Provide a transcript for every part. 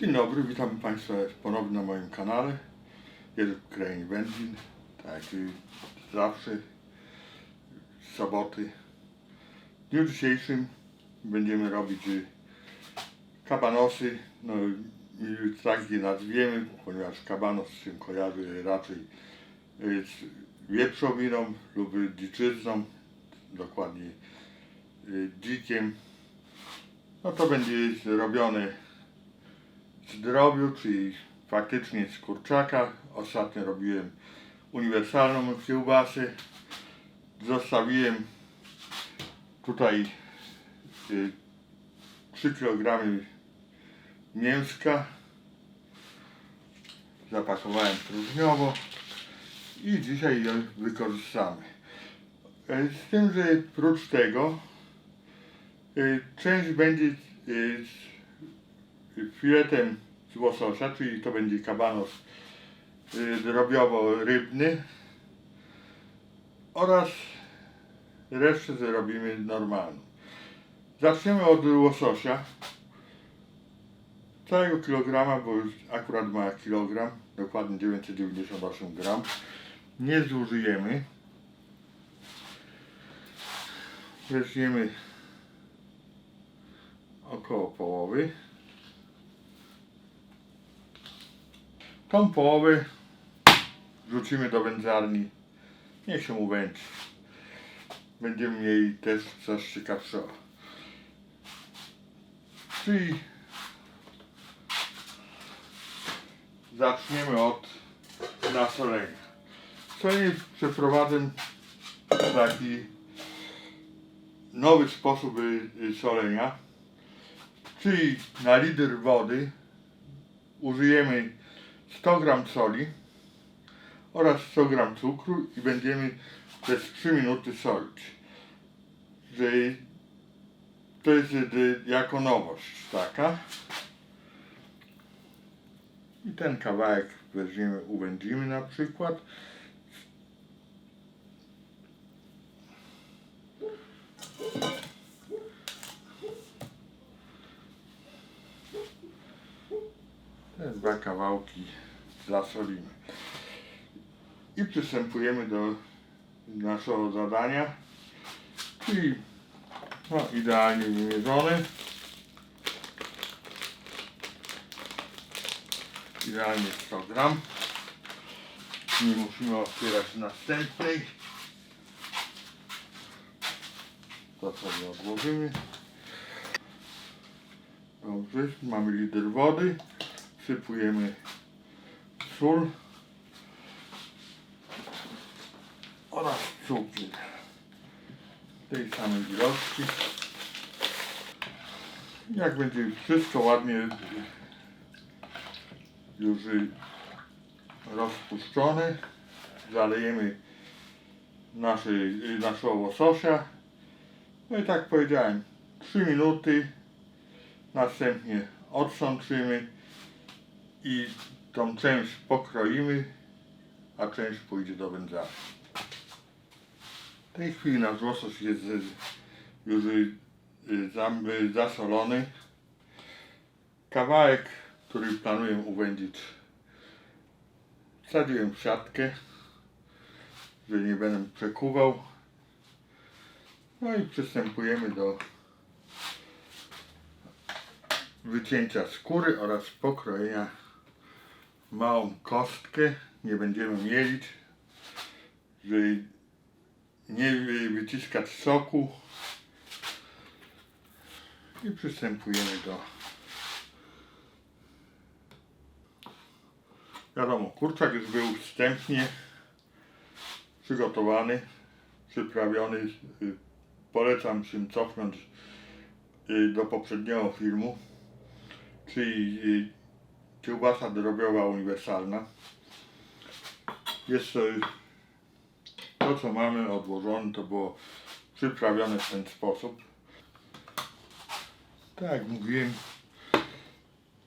Dzień dobry, witam Państwa ponownie na moim kanale. Jest w krainie Wędzin, tak zawsze, z soboty. W dniu dzisiejszym będziemy robić y, kabanosy, no tak je nazwiemy, ponieważ kabanos się kojarzy raczej y, z wieprzowiną lub dziczyzną, dokładnie y, dzikiem. No to będzie robione z drobiu, czyli faktycznie z kurczaka. Ostatnio robiłem uniwersalną kiełbasę. Zostawiłem tutaj y, 3 kg mięska. Zapakowałem próżniowo i dzisiaj je wykorzystamy. E, Z tym, że prócz tego y, część będzie y, z filetem łososia, czyli to będzie kabanos y, drobiowo-rybny oraz resztę zrobimy normalną. Zaczniemy od łososia. Całego kilograma, bo już akurat ma kilogram, dokładnie 998 gram. Nie zużyjemy. Weźmiemy około połowy. Tą połowę wrzucimy do wędzarni. Niech się uwędzi. Będziemy mieli też coś ciekawszego. Czyli zaczniemy od nasolenia. Solenie przeprowadzę taki nowy sposób y, y, solenia. Czyli na litr wody użyjemy 100 gram soli oraz 100 gram cukru i będziemy przez 3 minuty solić. To jest y, jako nowość taka. I ten kawałek weźmiemy, uwędzimy na przykład. Te dwa kawałki zasolimy. I przystępujemy do naszego zadania, czyli no, idealnie wymierzony. Idealnie 100 gram. Nie musimy otwierać następnej. To sobie odłożymy. Dobrze, mamy litr wody. Wsypujemy sól oraz cukier tej samej ilości. Jak będzie wszystko ładnie już rozpuszczone, zalejemy nasze, naszego łososia. No i tak powiedziałem, 3 minuty, następnie odsączymy i tą część pokroimy, a część pójdzie do wędzarni. W tej chwili nasz łosoś jest y, już y, y, zasolony. Kawałek, który planuję uwędzić, wsadziłem w siatkę, że nie będę przekuwał. No i przystępujemy do wycięcia skóry oraz pokrojenia małą kostkę. Nie będziemy mielić, żeby nie wy- wyciskać soku. I przystępujemy do Wiadomo, kurczak już był wstępnie przygotowany, przyprawiony. Y, Polecam się cofnąć y, do poprzedniego filmu, czyli y, kiełbasa drobiowa uniwersalna. Jest to co mamy odłożone, to było przyprawione w ten sposób. Tak jak mówiłem,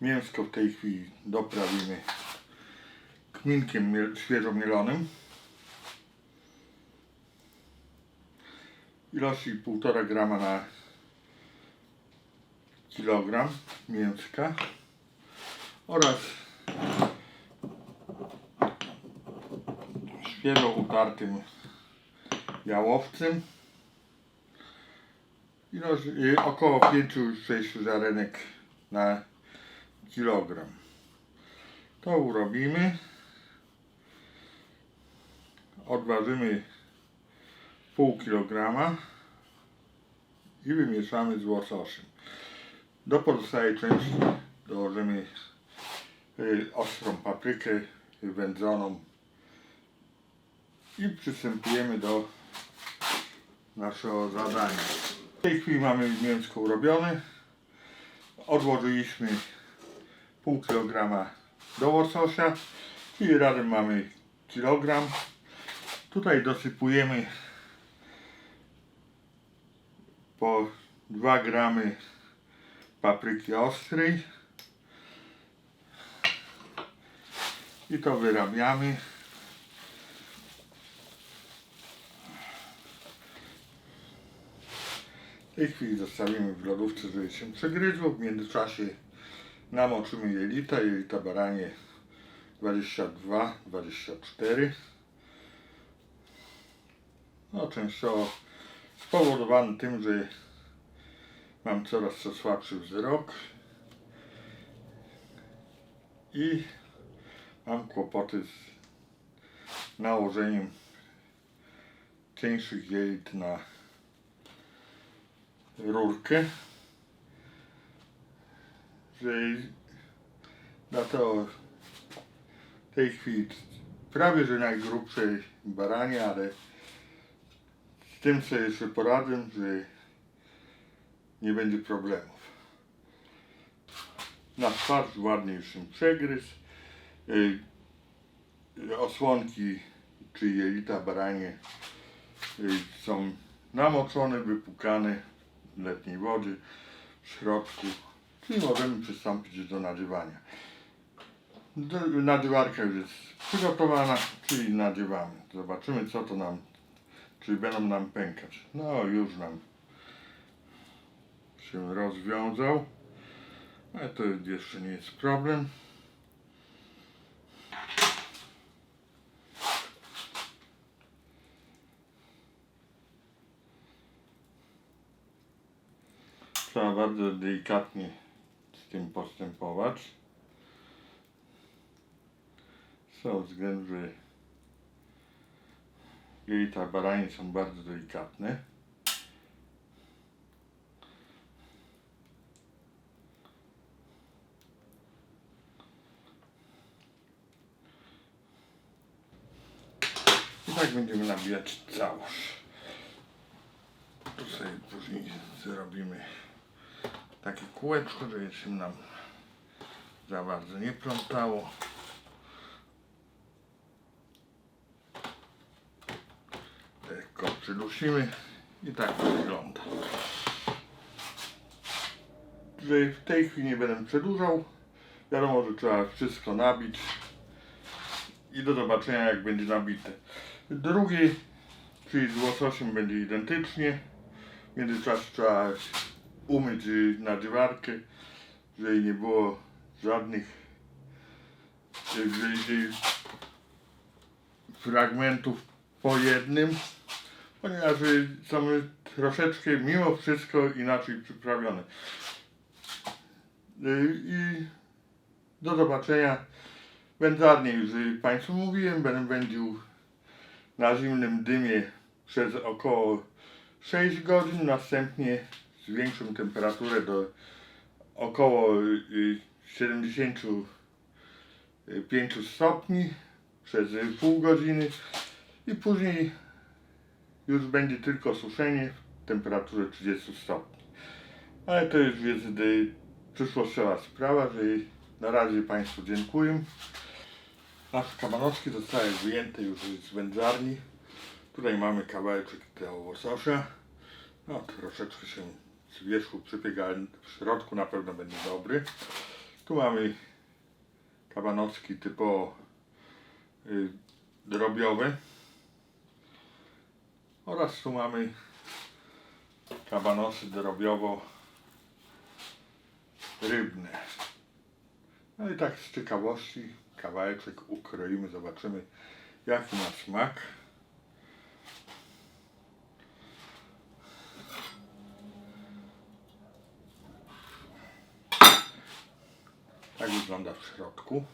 mięsko w tej chwili doprawimy kminkiem świeżo mielonym. Ilości 1,5 grama na kilogram mięska. Oraz świeżo utartym jałowcem i około 5-6 ziarenek na kilogram. To urobimy. Odważymy pół kilograma i wymieszamy z łososem. Do pozostałej części dołożymy ostrą paprykę wędzoną i przystępujemy do naszego zadania. W tej chwili mamy mięsko urobione. Odłożyliśmy pół kilograma do łososia, czyli razem mamy kilogram. Tutaj dosypujemy po 2 gramy papryki ostrej i to wyrabiamy. W tej chwili zostawimy w lodówce, żeby się przegryzło. W międzyczasie namoczymy jelita, jelita baranie 22, 24. No częściowo spowodowany tym, że mam coraz to słabszy wzrok i mam kłopoty z nałożeniem cieńszych jelit na rurkę, że dlatego w tej chwili prawie że najgrubsze baranie, ale z tym sobie jeszcze poradzę, że nie będzie problemów. Na twarz ładnie już się przegryzł. Y, Osłonki czy jelita baranie y, są namoczone, wypukane w letniej wodzie w środku, czyli możemy przystąpić do nadziewania. Nadziewarka już jest przygotowana, czyli nadziewamy. Zobaczymy co to nam, czy będą nam pękać. No już nam się rozwiązał, ale to jeszcze nie jest problem. Trzeba bardzo delikatnie z tym postępować. Z tego względu, że jelita baranie są bardzo delikatne. I tak będziemy nabijać całość. Tu sobie później zrobimy takie kółeczko, żeby się nam za bardzo nie plątało. Lekko przydusimy i tak to wygląda. W tej chwili nie będę przedłużał. Wiadomo, że trzeba wszystko nabić i do zobaczenia jak będzie nabite. Drugi, czyli z łososiem będzie identycznie. W międzyczasie trzeba umyć nadziewarkę, żeby nie było żadnych fragmentów po jednym, ponieważ są troszeczkę mimo wszystko inaczej przyprawione. Y, I do zobaczenia. Wędzarnię już Państwu mówiłem, będę wędził na zimnym dymie przez około 6 godzin, następnie zwiększą temperaturę do około y, 75 stopni przez y, pół godziny i później już będzie tylko suszenie w temperaturze 30 stopni. Ale to już jest y, przyszłościowa sprawa, że na razie Państwu dziękuję. Nasze kabanowski zostały wyjęte już z wędzarni. Tutaj mamy kawałeczek tego łososia. No, troszeczkę się z wierzchu przypiega, ale w środku na pewno będzie dobry. Tu mamy kabanowski typowo y, drobiowy. Oraz tu mamy kabanosy drobiowo rybne. No i tak z ciekawości kawałeczek ukroimy, zobaczymy jaki ma smak. Tak wygląda w środku.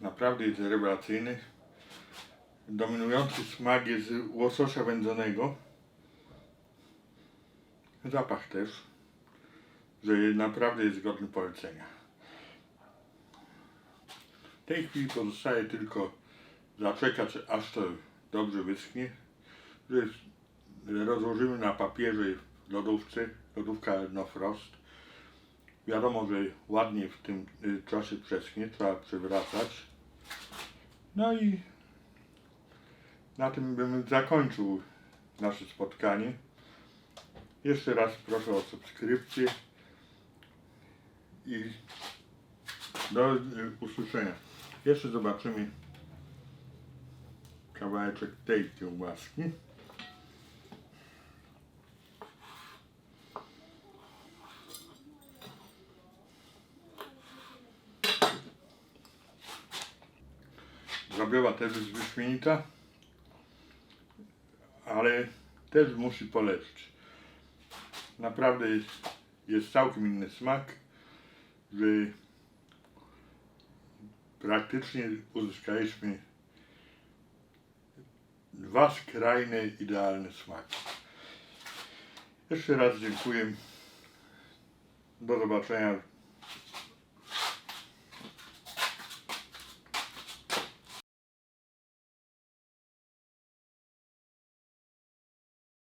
Naprawdę jest rewelacyjny. Dominujący smak jest łososia wędzonego. Zapach też, że naprawdę jest godny polecenia. W tej chwili pozostaje tylko zaczekać, aż to dobrze wyschnie. Rozłożymy na papierze w lodówce, lodówka no frost. Wiadomo, że ładnie w tym y, czasie przeschnie, trzeba przewracać. No i na tym bym zakończył nasze spotkanie. Jeszcze raz proszę o subskrypcję i do y, usłyszenia. Jeszcze zobaczymy kawałeczek tej kiełbaski. Zrobiła też jest wyśmienita, ale też musi polecić. Naprawdę jest, jest całkiem inny smak, że praktycznie uzyskaliśmy dwa skrajne, idealne smaki. Jeszcze raz dziękuję. Do zobaczenia